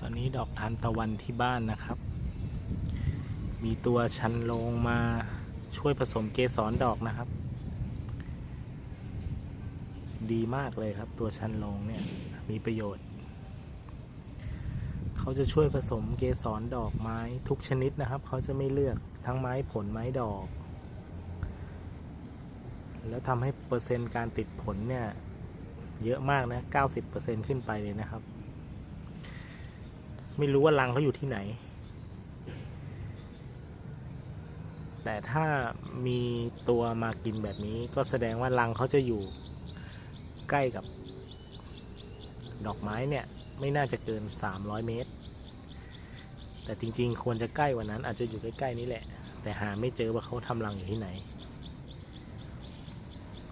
ตอนนี้ดอกทานตะวันที่บ้านนะครับ มีตัวชันโลงมาช่วยผสมเกสรดอกนะครับ ดีมากเลยครับ ตัวชันโลงเนี่ยมีประโยชน์ เขาจะช่วยผสมเกสรดอกไม้ทุกชนิดนะครับ เขาจะไม่เลือกทั้งไม้ผลไม้ดอก แล้วทำให้เปอร์เซ็นต์การติดผลเนี่ยเยอะมากนะ 90%ขึ้นไปเลยนะครับ ไม่รู้ว่ารังเขาอยู่ที่ไหน แต่ถ้ามีตัวมากินแบบนี้ก็แสดงว่ารังเขาจะอยู่ใกล้กับ ดอกไม้เนี่ย ไม่น่าจะเกิน 300 เมตร แต่จริงๆ ควรจะใกล้กว่านั้น อาจจะอยู่ใกล้ๆนี้แหละ แต่หาไม่เจอว่าเขาทำรังอยู่ที่ไหน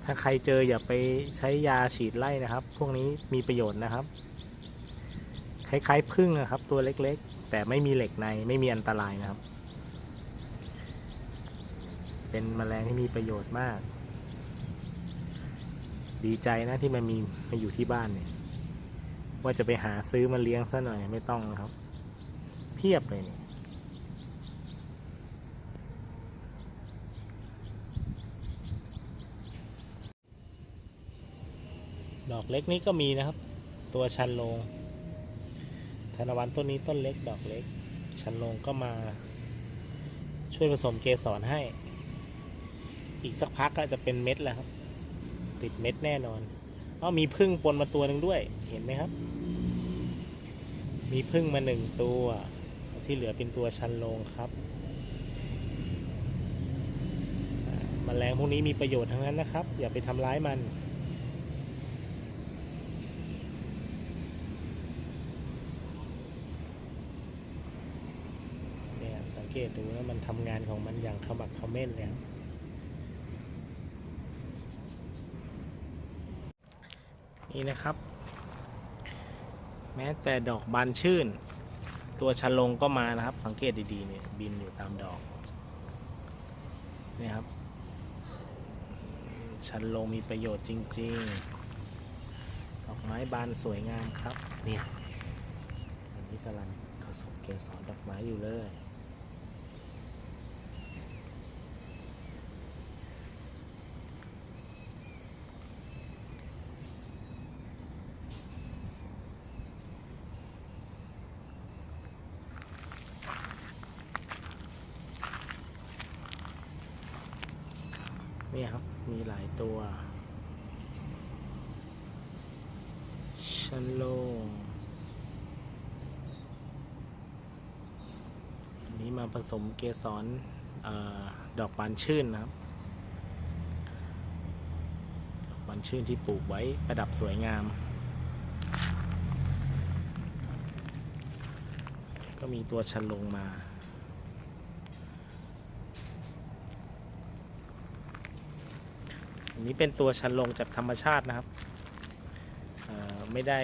ถ้าใครเจออย่าไปใช้ยาฉีดไล่นะครับ พวกนี้มีประโยชน์นะครับ คล้ายๆพึ่งนะครับ ตัวเล็กๆ แต่ไม่มีเหล็กในไม่มีอันตรายนะครับ เป็นแมลงที่มีประโยชน์มาก ดีใจนะที่มันมีมาอยู่ที่บ้านเนี่ย ว่าจะไปหาซื้อมาเลี้ยงซะหน่อยไม่ต้องนะครับ เพียบเลยเนี่ยดอกเล็กนี้ก็มีนะครับ ตัวชันโลง ธนวันต้นนี้ต้นเล็กดอกเล็ก ชันลงก็มา ช่วยผสมเกสรให้ อีกสักพักก็จะเป็นเม็ดแล้วครับ ติดเม็ดแน่นอนอ้อมีพึ่งปนมาตัวหนึ่งด้วย เห็นไหมครับ มีพึ่งมาหนึ่งตัวที่เหลือเป็นตัวชันลงครับอ่าแมลงพวกนี้มีประโยชน์ทั้งนั้นนะครับ อย่าไปทำร้ายมัน เนี่ยสังเกตดูนะมันทำงานของมันอย่างขมักขม้นเลยครับนี่นะครับ แม้แต่ดอกบานชื่น ตัวชะลงก็มานะครับ สังเกตดีๆเนี่ยบินอยู่ตามดอกนี่ครับชันลงมีประโยชน์จริง ๆ ดอกไม้บานสวยงามครับ เนี่ยอันนี้กำลังผสมเกสรดอกไม้อยู่เลย เนี่ยครับ มีหลายตัว ชันโลงอันนี้มาผสมเกสรออดอกบานชื่นนะครับบานชื่นที่ปลูกไว้ประดับสวยงาม ก็มีตัวชันลงมา นี้เป็นตัวชันลงจากธรรมชาตินะครับ ไม่ได้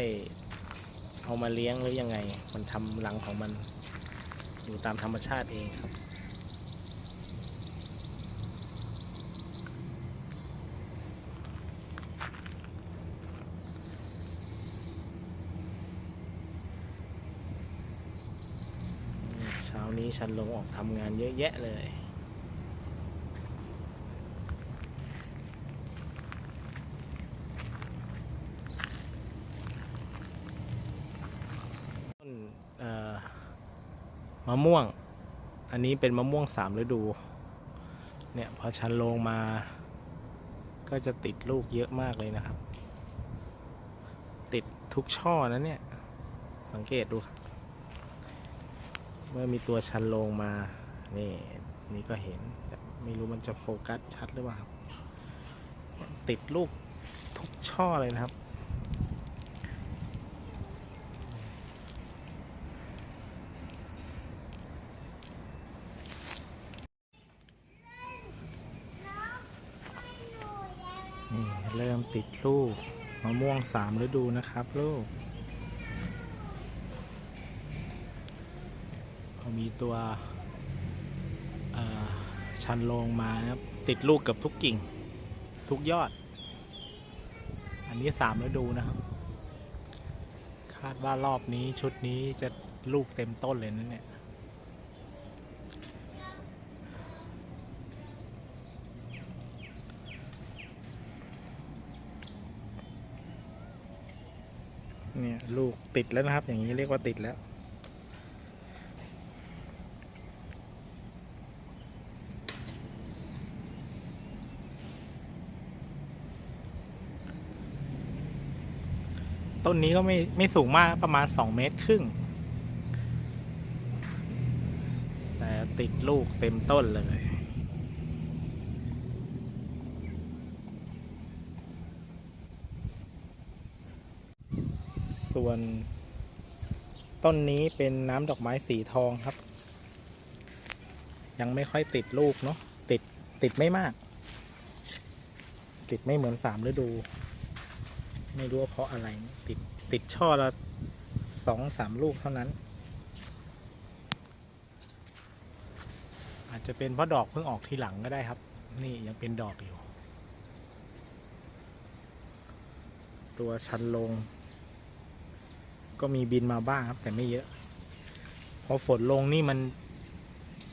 เอามาเลี้ยงหรือยังไง มันทำรังของมันอยู่ตามธรรมชาติเองครับเช้านี้ชันลงออกทำงานเยอะแยะเลย ต้นเอ่อ มะม่วง อันนี้เป็นมะม่วงสามฤดู เนี่ยพอชันลงมา ก็จะติดลูกเยอะมากเลยนะครับ ติดทุกช่อนะเนี่ย สังเกตดูครับ เมื่อมีตัวชันลงมา นี่นี่ก็เห็น ไม่รู้มันจะโฟกัสชัดหรือเปล่าครับ ติดลูกทุกช่อเลยนะครับ นี่เริ่ มติดลูกมะม่วงสามฤดูนะครับลูกพอมีตัวชันโลงมาครับติดลูกเกับทุกกิ่ง ทุกยอด อันนี้สามฤดูนะครับครคาดว่ารอบนี้ชุดนี้จะลูกเต็มต้นเลยนะเนี่ย เนี่ยลูกติดแล้วนะครับ อย่างนี้เรียกว่าติดแล้ว ต้นนี้ก็ไม่ไม่สูงมากประมาณสองเมตรครึ่ง แต่ติดลูกเต็มต้นเลย ส่วน ต้นนี้เป็นน้ำดอกไม้สีทองครับ ยังไม่ค่อยติดลูกเนาะติดติดไม่มาก ติดไม่เหมือนสามฤดู ไม่รู้ว่าเพราะอะไร ติดติดช่อละสองสามลูกเท่านั้น อาจจะเป็นเพราะดอกเพิ่งออกทีหลังก็ได้ครับ นี่ยังเป็นดอกอยู่ ตัวชันลง ก็มีบินมาบ้างครับ แต่ไม่เยอะ พอฝนลงนี่มัน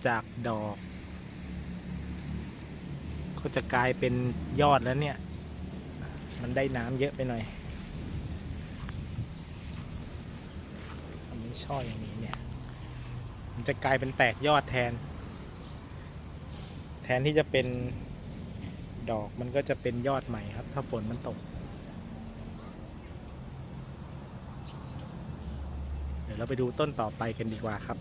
จากดอก ก็จะกลายเป็นยอดแล้วเนี่ย มันได้น้ำเยอะไปหน่อยอันนี้ช่ออย่างนี้เนี่ย มันจะกลายเป็นแตกยอดแทน แทนที่จะเป็นดอกมันก็จะเป็นยอดใหม่ครับ ถ้าฝนมันตก เดี๋ ยวเราไปดูต้นต่อไปกันดีกว่าครับ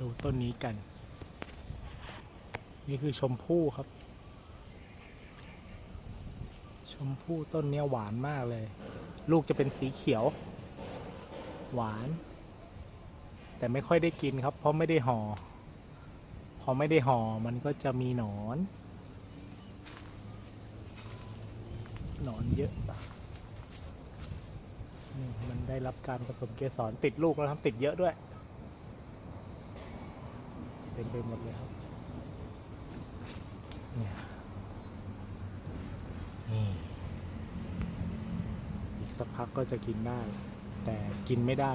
ดูต้นนี้กัน นี่คือชมพู่ครับ ชมพู่ต้นนี้หวานมากเลย ลูกจะเป็นสีเขียว หวาน แต่ไม่ค่อยได้กินครับ เพราะไม่ได้ห่อพอไม่ได้ห่อมันก็จะมีหนอน หนอนเยอะมันได้รับการผสมเกสรติดลูกแล้วครับติดเยอะด้วยเต็มไปหมดเลยครับเนี่ยนี่อีกสักพักก็จะกินได้ แต่กินไม่ได้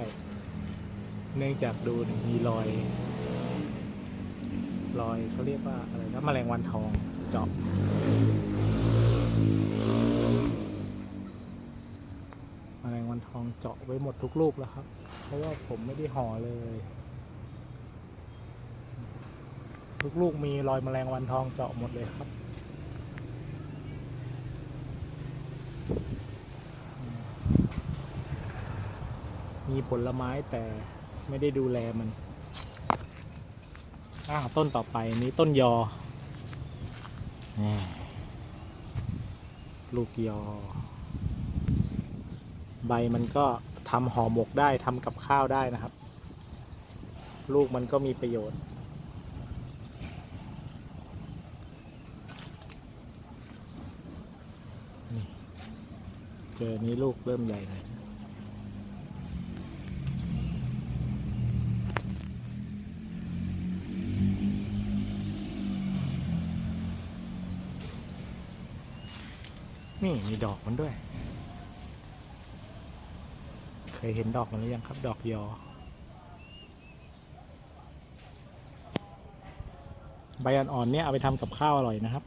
เนื่องจากดูมีรอยรอยเขาเรียกว่าอะไรนะแมลงวันทองเจาะ แมลงวันท องเจาะไว้หมดทุกลูกแล้วครับ เพราะว่าผมไม่ได้ห่อเลย ทุกลูกมีรอยแมลงวันทองเจาะหมดเลยครับมีผลไม้แต่ไม่ได้ดูแลมันอ้าวต้นต่อไปนี้ต้นยอนี่ลูกยอ ใบมันก็ทำห่อหมกได้ทำกับข้าวได้นะครับ ลูกมันก็มีประโยชน์ เจอนี้ลูกเริ่มใหญ่หน่อยนี่มีดอกมันด้วย ยเห็นดอกมันหรือยังครับ ดอกยอ ใบอ่อนๆเนี่ยเอาไปทำกับข้าวอร่อยนะครับ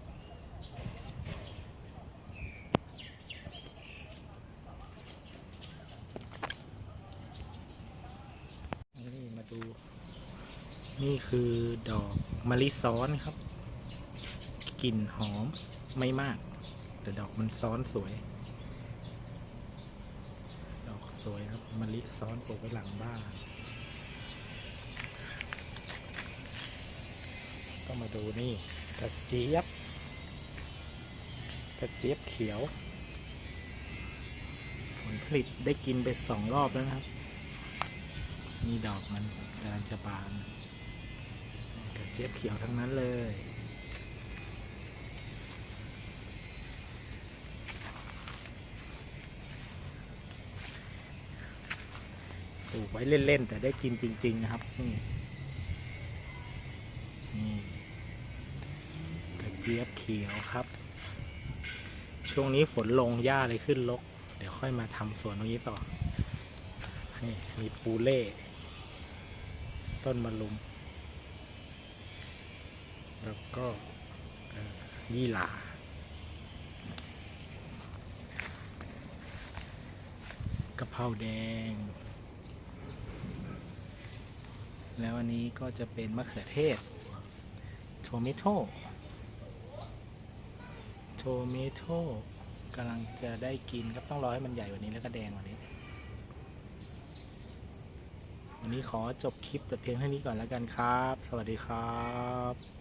นี่มาดู นี่คือดอกมะลิซ้อนครับ กลิ่นหอมไม่มาก แต่ดอกมันซ้อนสวย วยครับมะลิซ้อนปลูกไว้หลังบ้าน ก็มาดูนี่กระเจี๊ยบกระเจี๊ยบเขียว ผลผลิตได้กินไปสองรอบแล้วนะครับ นี่ดอกมันกำลังจะบานกระเจี๊ยบเขียวทั้งนั้นเลย กไว้เล่น ๆ แต่ได้กินจริง ๆ นะครับ นี่นี่กระเจี๊ยบเขียวครับ ช่วงนี้ฝนลงหญ้าเลยขึ้นรกเดี๋ยวค่อยมาทำสวนตรงนี้ต่อ นี่มีปูเล่ต้นมะลุม แล้วก็ยี่หร่ากะเพราแดง แล้วอันนี้ก็จะเป็นมะเขือเทศโทมิโตโทมิโตกำลังจะได้กินครับต้องรอให้มันใหญ่กว่านี้แล้วก็แดงกว่านี้ วันนี้ขอจบคลิปแต่เพียงเท่านี้ก่อนแล้วกันครับ สวัสดีครับ